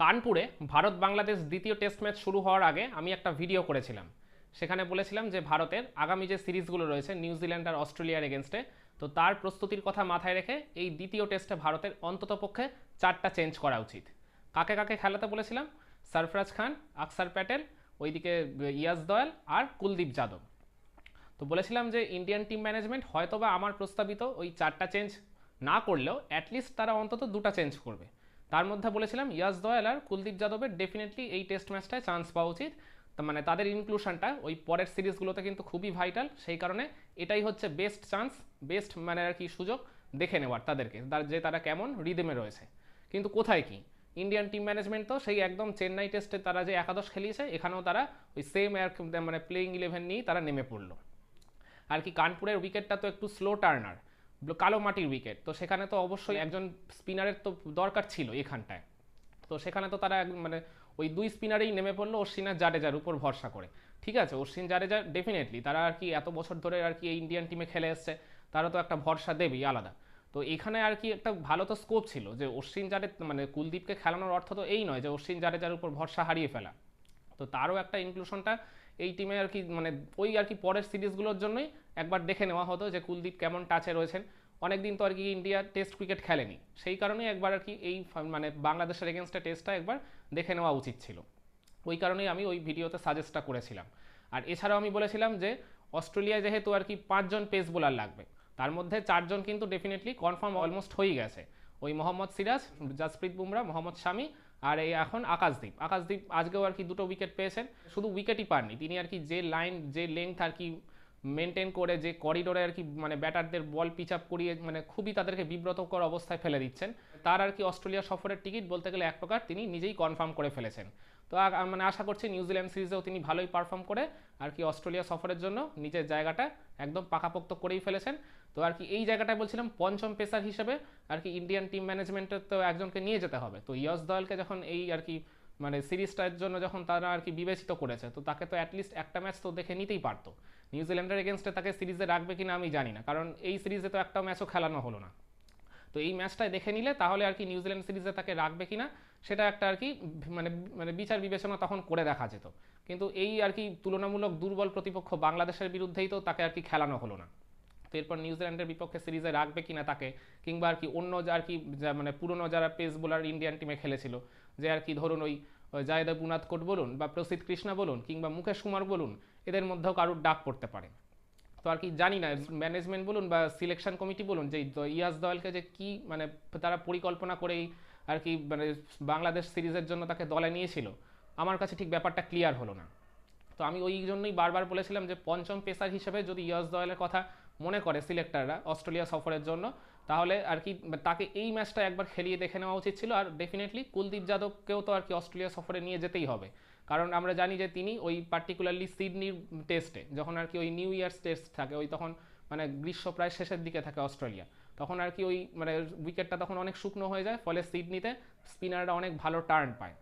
কানপুরে ভারত বাংলাদেশ দ্বিতীয় test match শুরু হওয়ার আগে আমি একটা ভিডিও করেছিলাম। সেখানে বলেছিলাম যে ভারতের আগামী যে সিরিজগুলো রয়েছে নিউজিল্যান্ড আর অস্ট্রেলিয়ার এগেনস্টে, তো তার প্রস্তুতির কথা মাথায় রেখে এই দ্বিতীয় টেস্টে ভারতের অন্ততপক্ষে চারটা চেঞ্জ করা উচিত। কাকে কাকে খেলাতে বলেছিলাম? সরফরাজ খান, আকসার প্যাটেল, ওইদিকে ইয়াস দয়াল আর কুলদীপ যাদব। তো বলেছিলাম যে ইন্ডিয়ান টিম ম্যানেজমেন্ট হয়তোবা আমার প্রস্তাবিত ওই চারটা চেঞ্জ না করলেও অ্যাটলিস্ট তারা অন্তত দুটো চেঞ্জ করবে। তার মধ্যে বলেছিলাম, ইয়াস দয়াল আর কুলদীপ যাদবের ডেফিনেটলি এই টেস্ট ম্যাচটায় চান্স পাওয়া উচিত। মানে তাদের ইনক্লুশনটা ওই পরের সিরিজগুলোতে কিন্তু খুবই ভাইটাল সেই কারণে এটাই হচ্ছে বেস্ট চান্স বেস্ট মানে আর কি সুযোগ দেখে নেওয়ার তাদেরকে, তার- যে তারা কেমন রিদেমে রয়েছে। কিন্তু কোথায় কি? ইন্ডিয়ান টিম ম্যানেজমেন্ট তো সেই একদম চেন্নাই টেস্টে তারা যে একাদশ খেলিয়েছে, এখানেও তারা ওই সেম মানে প্লেইং ইলেভেন নিয়েই তারা নেমে পড়ল। আর কি কানপুরের উইকেটটা তো একটু স্লো টার্নার কালো মাটির উইকেট তো সেখানে তো অবশ্যই একজন স্পিনারের তো দরকার ছিল এখানটায়। তো সেখানে তো তারা মানে ওই দুই স্পিনারেই নেমে পড়ল অশ্বিন আর জাডেজার উপর ভরসা করে। ঠিক আছে, অশ্বিন, জাডেজা ডেফিনেটলি তারা আর কি এত বছর ধরে আর কি এই ইন্ডিয়ান টিমে খেলে এসছে, তারা তো একটা ভরসা দেবেই আলাদা। তো এখানে আর কি একটা ভালো তো স্কোপ ছিল যে অশ্বিন, জাডে মানে কুলদীপকে খেলানোর অর্থ তো এই নয় যে অশ্বিন, জাডেজার উপর ভরসা হারিয়ে ফেলা। তো তারও একটা ইনক্লুশনটা এই টিমে আর কি মানে ওই আর কি পরের সিরিজগুলোর জন্যই একবার দেখে নেওয়া হতো যে কুলদীপ কেমন টাচে রয়েছেন। অনেকদিন তো আর কি ইন্ডিয়া টেস্ট ক্রিকেট খেলেনি। সেই কারণেই একবার আর কি এই মানে বাংলাদেশের এগেনস্টে টেস্টটা একবার দেখে নেওয়া উচিত ছিল। ওই কারণেই আমি ওই ভিডিওতে সাজেস্টটা করেছিলাম। আর এছাড়াও আমি বলেছিলাম যে অস্ট্রেলিয়া যেহেতু আর কি পাঁচজন পেস বোলার লাগবে, তার মধ্যে চারজন কিন্তু ডেফিনেটলি কনফার্ম অলমোস্ট হয়ে গেছে। ওই মোহাম্মদ সিরাজ, জাসপ্রীত বুমরা, মোহাম্মদ শামি আর এই এখন আকাশদ্বীপ আকাশদ্বীপ আজকেও আর কি দুটো উইকেট পেয়েছেন। শুধু উইকেটই পাননি। তিনি আর কি যে লাইন যে লেংথ আর কি মেনটেন করে যে করিডোরে আর কি মানে ব্যাটারদের বল পিচ আপ করিয়ে মানে খুবই তাদেরকে বিব্রতকর অবস্থায় ফেলে দিচ্ছেন। তার আর কি অস্ট্রেলিয়া সফরের টিকিট বলতে গেলে এক প্রকার তিনি নিজেই কনফার্ম করে ফেলেছেন। তো মানে আশা করছি নিউজিল্যান্ড সিরিজেও তিনি ভালোই পারফর্ম করে আর কি অস্ট্রেলিয়া সফরের জন্য নিজের জায়গাটা একদম পাকাপোক্ত করেই ফেলেছেন। তো আর কি এই জায়গাটায় বলছিলাম পঞ্চম পেসার হিসেবে আর কি ইন্ডিয়ান টিম ম্যানেজমেন্টের তো একজনকে নিয়ে যেতে হবে। তো ইয়স দলকে যখন এই আর কি মানে সিরিজটার জন্য যখন তারা আর কি বিবেচিত করেছে, তো তাকে তো অ্যাটলিস্ট একটা ম্যাচ তো দেখে নিতেই পারতো। নিউজিল্যান্ডের এগেনস্টে তাকে সিরিজে রাখবে কিনা আমি জানি না, কারণ এই সিরিজে তো একটা ম্যাচও খেলানো হলো না। তো এই ম্যাচটায় দেখে নিলে তাহলে আর কি নিউজিল্যান্ড সিরিজে তাকে রাখবে কিনা, সেটা একটা আর কি মানে মানে বিচার বিবেচনা তখন করে দেখা যেত। কিন্তু এই আর কি তুলনামূলক দুর্বল প্রতিপক্ষ বাংলাদেশের বিরুদ্ধেই তো তাকে আর কি খেলানো হলো না। তো এরপর নিউজিল্যান্ডের বিপক্ষে সিরিজে রাখবে কিনা তাকে, কিংবা আর কি অন্য আর কি মানে পুরনো যারা পেস বোলার ইন্ডিয়ান টিমে খেলেছিল যে আর কি ধরুন ওই জায়দা বুনাদ কোট বলুন বা প্রসিদ্ধ কৃষ্ণা বলুন কিংবা মুকেশ কুমার বলুন, এদের মধ্যেও কারুর ডাক পড়তে পারে। তো আর কি জানি না ম্যানেজমেন্ট বলুন বা সিলেকশন কমিটি বলুন যে ইয়াস দয়ালকে যে কি মানে তারা পরিকল্পনা করেই আর কি মানে বাংলাদেশ সিরিজের জন্য তাকে দলে নিয়েছিল, আমার কাছে ঠিক ব্যাপারটা ক্লিয়ার হলো না। তো আমি ওই জন্যই বারবার বলেছিলাম যে পঞ্চম পেসার হিসেবে যদি ইয়াস দয়ালের কথা মনে করে সিলেক্টররা অস্ট্রেলিয়া সফরের জন্য তাহলে আর কি তাকে এই ম্যাচটা একবার খেলিয়ে দেখে নেওয়া উচিত ছিল। আর ডেফিনেটলি কুলদীপ যাদবকেও তো আর কি অস্ট্রেলিয়া সফরে নিয়ে যেতেই হবে। কারণ আমরা জানি যে তিনি ওই পার্টিকুলারলি সিডনির টেস্টে যখন আর কি ওই নিউ ইয়ার্স টেস্ট থাকে, ওই তখন মানে গ্রীষ্ম প্রায় শেষের দিকে থাকে অস্ট্রেলিয়া। তখন আর কি ওই মানে উইকেটটা তখন অনেক শুকনো হয়ে যায়, ফলে সিডনিতে স্পিনাররা অনেক ভালো টার্ন পায়।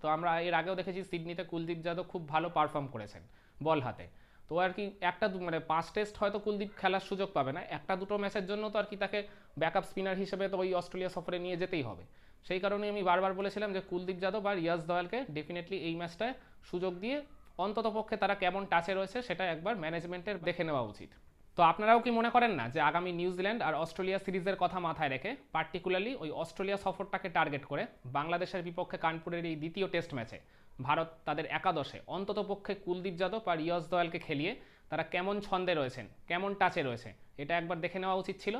তো আমরা এর আগেও দেখেছি সিডনিতে কুলদীপ যাদব খুব ভালো পারফর্ম করেছেন, বল হাতে। তো আর কি একটা মানে পাঁচ টেস্ট হয়তো কুলদীপ খেলার সুযোগ পাবে না। একটা দুটো ম্যাচের জন্য তো আর কি তাকে ব্যাকআপ স্পিনার হিসেবে তো ওই অস্ট্রেলিয়া সফরে নিয়ে যেতেই হবে। সেই কারণে আমি বারবার বলেছিলাম যে কুলদীপ যাদব আর ইয়াস দয়ালকে ডেফিনেটলি এই ম্যাচটায় সুযোগ দিয়ে অন্তত পক্ষে তারা কেমন টাচে রয়েছে সেটা একবার ম্যানেজমেন্টের দেখে নেওয়া উচিত। তো আপনারাও কি মনে করেন না যে আগামী নিউজিল্যান্ড আর অস্ট্রেলিয়া সিরিজের কথা মাথায় রেখে পার্টিকুলারলি ওই অস্ট্রেলিয়া সফরটাকে টার্গেট করে বাংলাদেশের বিপক্ষে কানপুরের এই দ্বিতীয় টেস্ট ম্যাচে ভারত তাদের একাদশে। অন্ততপক্ষে কুলদীপ যাদব আর ইয়স দয়ালকে খেলিয়ে তারা কেমন ছন্দে রয়েছেন, কেমন টাচে রয়েছে, এটা একবার দেখে নেওয়া উচিত ছিল।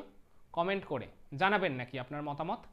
কমেন্ট করে জানাবেন নাকি আপনার মতামত?